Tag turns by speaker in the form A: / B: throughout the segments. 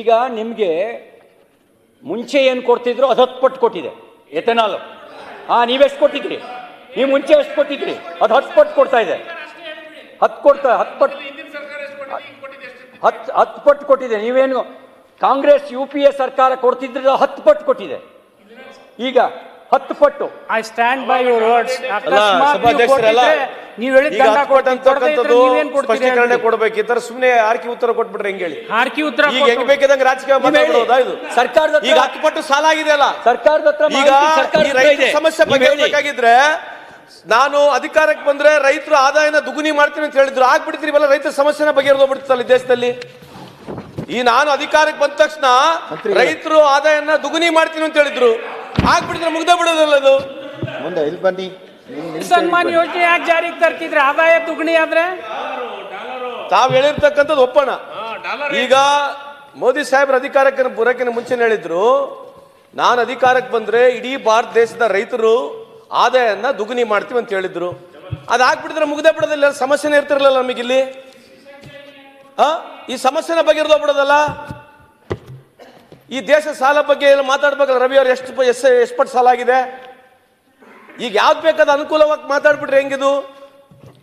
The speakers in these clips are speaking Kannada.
A: ಈಗ ನಿಮಗೆ ಮುಂಚೆ ಏನು ಕೊಡ್ತಿದ್ರು ಅದು ಹತ್ತು ಪಟ್ಟು ಕೊಟ್ಟಿದೆ ಎಥೆನಾಲ್. ಹಾಂ ನೀವೆಷ್ಟು ಕೊಟ್ಟಿದ್ರಿ? ನೀವು ಮುಂಚೆ ಎಷ್ಟು ಕೊಟ್ಟಿದ್ರಿ? ಅದು ಹತ್ತು ಪಟ್ಟು ಕೊಡ್ತಾ ಇದೆ. ಹತ್ತು ಕೊಡ್ತಾ ಹತ್ತು ಪಟ್ಟು ಹತ್ತು ಹತ್ತು ಪಟ್ಟು ಕೊಟ್ಟಿದೆ. ನೀವೇನು ಕಾಂಗ್ರೆಸ್ ಯು ಪಿ ಎ ಸರ್ಕಾರ ಕೊಡ್ತಿದ್ರೆ ಹತ್ತು ಪಟ್ಟು ಕೊಟ್ಟಿದೆ. ಈಗ ಹತ್ತು ಪಟ್ಟು.
B: I stand by your words ನೀವು
C: ಸ್ಪಷ್ಟೀಕರಣ ಕೊಡ್ಬೇಕಿತ್ತರ ಸುಮ್ಮನೆ ಆರ್ಕಿ ಉತ್ತರ ಕೊಟ್ಬಿಟ್ರೆ ಹೆಂಗ್ ಹೇಳಿ.
B: ಆರ್ಕಿ ಉತ್ತರ
C: ಈಗ ಹೆಂಗ್ ಬೇಕಿದಂಗೆ ರಾಜಕೀಯ ಮಾತಾಡ್ಬೋದಾ ಇದು?
A: ಸರ್ಕಾರದ ಹತ್ರ-
C: ಈಗ ಹತ್ತು ಪಟ್ಟು ಸಾಲ ಆಗಿದೆಯಲ್ಲ?
A: ಸರ್ಕಾರದ ಹತ್ರ
C: ಈಗ
A: ಮಾಹಿತಿ ಸರ್ಕಾರದ
C: ರೈತ ಸಮಸ್ಯೆ
A: ಬಗ್ಗೆ ಹೇಳಿ.
C: ನಾನು ಅಧಿಕಾರಕ್ಕೆ ಬಂದ್ರೆ ರೈತರ ಆದಾಯನ ದುಗುನಿ ಮಾಡ್ತೀನಿ ಅಂತ ಹೇಳಿದ್ರು. ಆಗ್ಬಿಡ್ತೀರಿ ಇವೆಲ್ಲ ರೈತರ ಸಮಸ್ಯೆನ ಬಗೆಹರಿದೋಗ್ಬಿಡ್ತಲ್ಲ ಈ ದೇಶದಲ್ಲಿ? ಈ ನಾನು ಅಧಿಕಾರಕ್ಕೆ ಬಂದ ತಕ್ಷಣ ರೈತರು ಆದಾಯನ ದುಗುನಿ ಮಾಡ್ತೀನಿ ಅಂತ ಹೇಳಿದ್ರು. ಆಗ್ಬಿಟ್ಟಿದ್ರೆ ಮುಗ್ದ ಬಿಡೋದಲ್ಲ ಅದು?
D: ಮುಂದೆ ಇಲ್ಲಿ ಬನ್ನಿ.
B: ಸನ್ಮಾನ್. ಯೋಜನೆ ಯಾಕೆ ಜಾರಿಗೆ ತರ್ತಿದ್ರೆ? ಆದಾಯ ದುಗ್ಣಿ ಆದ್ರೆ?
C: ತಾವು ಹೇಳಿರ್ತಕ್ಕಂಥದ್ದು ಒಪ್ಪಣ ಈಗ ಮೋದಿ ಸಾಹೇಬ್ರ ಅಧಿಕಾರಕ್ಕೆ ಬರೋಕ್ಕಿಂತ ಮುಂಚೆ ಹೇಳಿದ್ರು ನಾನು ಅಧಿಕಾರಕ್ಕೆ ಬಂದ್ರೆ ಇಡೀ ಭಾರತ ದೇಶದ ರೈತರು ಆದಾಯನ ದುಗ್ನಿ ಮಾಡ್ತೀವಿ ಅಂತ ಹೇಳಿದ್ರು. ಅದಾಗ್ಬಿಟ್ಟಿದ್ರೆ ಮುಗ್ದೇ ಬಿಡೋದಿಲ್ಲ ಸಮಸ್ಯೆನೇ ಇರ್ತಿರ್ಲಿಲ್ಲ ನಮಗಿಲ್ಲಿ ಹಾ? ಈ ಸಮಸ್ಯೆನ ಬಗೆಹರಿದೋಗ್ಬಿಡೋದಲ್ಲ ಈ ದೇಶ ಸಾಲ ಬಗ್ಗೆ ಎಲ್ಲ ಮಾತಾಡ್ಬೇಕಲ್ಲ ರವಿ ಅವ್ರು ಎಷ್ಟು ಪ- ಎಷ್ಟು ಎಷ್ಟು ಪಟ್ಟು ಸಾಲ ಆಗಿದೆ? ಈಗ ಯಾವ್ದು ಬೇಕಾದ ಅನುಕೂಲವಾಗಿ ಮಾತಾಡ್ಬಿಟ್ರೆ ಹೆಂಗಿದು?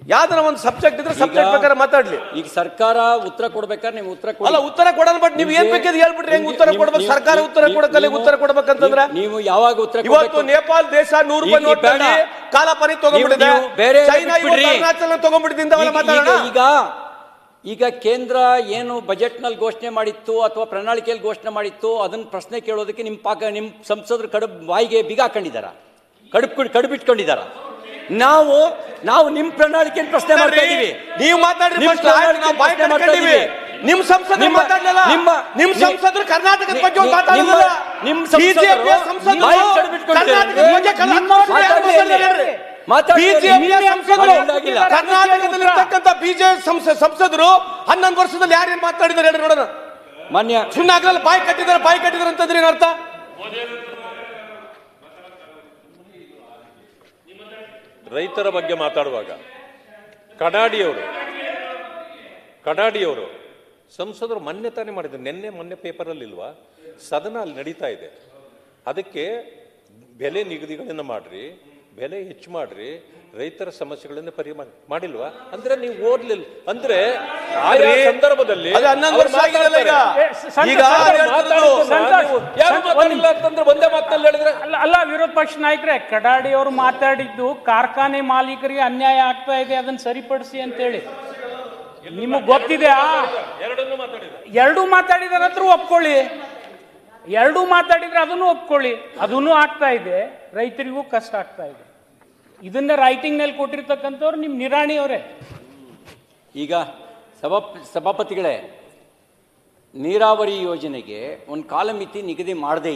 C: ಯಾವ್ದಾರ ಒಂದು ಸಬ್ಜೆಕ್ಟ್ ಇದ್ರೆ ಸಬ್ಜೆಕ್ಟ್ ಬೇಕಾದ್ರೆ ಮಾತಾಡ್ಲಿ.
A: ಈಗ ಸರ್ಕಾರ ಉತ್ತರ ಕೊಡ್ಬೇಕಾದ್ರೆ ನೀವು ಉತ್ತರ
C: ಅಲ್ಲ ಉತ್ತರ ಕೊಡೋಣ ಬಟ್ ನೀವು ಏನ್ ಬೇಕಿದ್ರೆ ಹೇಳ್ಬಿಟ್ರಿ ಹೆಂಗ್ ಉತ್ತರ ಕೊಡ್ಬೇಕು? ಸರ್ಕಾರ ಉತ್ತರ
A: ಕೊಡಕಲ್ಲಿ
C: ಉತ್ತರ ಕೊಡ್ಬೇಕಂತಂದ್ರೆ?
A: ನೀವು- ಯಾವಾಗ ಉತ್ತರ
C: ಇವತ್ತು? ನೇಪಾಳ ದೇಶ ನೂರು ರೂಪಾಯಿ
A: ಕಾಲ
C: ನೋಟ್
A: ಬೇಡ.
C: ಕಾಲಪಾನಿ ತಗೊಂಡ್ಬಿಟ್ಟಿದೆ.
A: ಬೇರೆ
C: ಚೈನಾ. ಅರುಣಾಚಲ ತಗೊಂಡ್ಬಿಟ್ಟಿದ್ದ
A: ಈಗ-
C: ಮಾತಾಡೋಣ.
A: ಈಗ ಈಗ ಕೇಂದ್ರ ಏನು ಬಜೆಟ್ನಲ್ಲಿ ಘೋಷಣೆ ಮಾಡಿತ್ತು ಅಥವಾ ಪ್ರಣಾಳಿಕೆಯಲ್ಲಿ ಘೋಷಣೆ ಮಾಡಿತ್ತು ಅದನ್ನ ಪ್ರಶ್ನೆ ಕೇಳೋದಕ್ಕೆ ನಿಮ್ಮ ಪಾಕ ನಿಮ್ಮ ಸಂಸದರು ಕಡೆ ಬಾಯಿಗೆ ಬಿಗ ಹಾಕೊಂಡಿದಾರ ಕಡುಬ್ ಕಡುಬಿಟ್ಕೊಂಡಿದ್ದಾರ ನಾವು ನಾವು ನಿಮ್ ಪ್ರಣಾಳಿಕೆ ಪ್ರಶ್ನೆ ಮಾಡ್ತಾ ಇದೀವಿ.
C: ನೀವು ಮಾತಾಡಿ
A: ನಿಮ್
C: ನಿಮ್ ಸಂಸದರು
A: ನಿಮ್ಮ-
C: ನಿಮ್ ಸಂಸದರು ಕರ್ನಾಟಕದ ಬಗ್ಗೆ ಒಂದು
A: ನಿ-
C: ಮಾತಾಡಲಿಲ್ಲ.
A: ನಿಮ್ಮ- ನಿಮ್ಮ ಸಂಸದರು
C: ಬಿಜೆಪಿಯ ಸಂಸದರು
A: ಬಾಯಿ ಕಡ್ಬಿಟ್ಕೊಂಡಿದ್ದಾರೆ.
C: ಕರ್ನಾಟಕದ ಬಗ್ಗೆ ಕಲ-
A: ನಿಮ್ಮ ಮಾತಾಡ್ಲಿ. ಮಾತಾಡ್ಲಿ.
C: ಬಿಜೆಪಿಯ
A: ನಿನ್ನೆ
C: ಸಂಸದರು ಕರ್ನಾಟಕದಲ್ಲಿ ಇರ್ತಕ್ಕಂಥ ಬಿಜೆಪಿ ಸಂಸದರು ಹನ್ನೊಂದು ವರ್ಷದಲ್ಲಿ ಯಾರೇನ್ ಮಾತಾಡಿದ್ರು ಹೇಳಿ ನೋಡೋಣ.
A: ಮಾನ್ಯ
C: ಸುಮ್ಮನೆ ಆಗಲ್ಲ ಬಾಯಿ ಕಟ್ಟಿದ್ರೆ ಬಾಯಿ ಕಟ್ಟಿದ್ದಾರೆ ಅಂತಂದ್ರೆ ಏನ್
E: ರೈತರ ಬಗ್ಗೆ ಮಾತಾಡುವಾಗ ಕಡಾಡಿಯವರು ಕಡಾಡಿಯವರು ಸಂಸದರು ಮೊನ್ನೆ ತಾನೇ ಮಾಡಿದ್ರು. ನಿನ್ನೆ ಮೊನ್ನೆ ಪೇಪರಲ್ಲಿ ಇಲ್ವಾ ಸದನ ಅಲ್ಲಿ ನಡೀತಾ ಇದೆ. ಅದಕ್ಕೆ ಬೆಲೆ ನಿಗದಿಗಳನ್ನು ಮಾಡ್ರಿ ಬೆಲೆ ಹೆಚ್ಚು ಮಾಡ್ರಿ ರೈತರ ಸಮಸ್ಯೆಗಳನ್ನ ಪರಿ ಮಾಡಿಲ್ವಾ? ಅಂದ್ರೆ ನೀವು ಓದ್ಲಿಲ್ಲ ಅಂದ್ರೆ ಆಯಾ ಸಂದರ್ಭದಲ್ಲಿ
C: ಈಗ
E: ಯಾರು ಮಾತಾಡಿಲ್ಲ ಅಂತಂದ್ರೆ ಒಂದೇ ಮಾತಲ್ಲಿ ಹೇಳಿದ್ರೆ
B: ಅಲ್ಲ ಅಲ್ಲ ವಿರೋಧ ಪಕ್ಷ ನಾಯಕರೇ, ಕಡಾಡಿ ಅವರು ಮಾತಾಡಿದ್ದು ಕಾರ್ಖಾನೆ ಮಾಲೀಕರಿಗೆ ಅನ್ಯಾಯ ಆಗ್ತಾ ಇದೆ, ಅದನ್ನ ಸರಿಪಡಿಸಿ ಅಂತೇಳಿ. ನಿಮಗೆ ಗೊತ್ತಿದೆಯಾ? ಎರಡೂ ಮಾತಾಡಿದ ನಂತರ ಒಪ್ಕೊಳ್ಳಿ. ಎರಡೂ ಮಾತಾಡಿದ್ರೆ ಅದನ್ನು ಒಪ್ಕೊಳ್ಳಿ. ಅದನ್ನು ಆಗ್ತಾ ಇದೆ, ರೈತರಿಗೂ ಕಷ್ಟ ಆಗ್ತಾ ಇದೆ. ಇದನ್ನ ರೈಟಿಂಗ್ನಲ್ಲಿ ಕೊಟ್ಟಿರ್ತಕ್ಕಂಥವ್ರು ನಿಮ್ ನಿರಾಣಿ ಅವರೇ.
A: ಈಗ ಸಭಾ, ಸಭಾಪತಿಗಳೇ, ನೀರಾವರಿ ಯೋಜನೆಗೆ ಒಂದು ಕಾಲಮಿತಿ ನಿಗದಿ ಮಾಡದೇ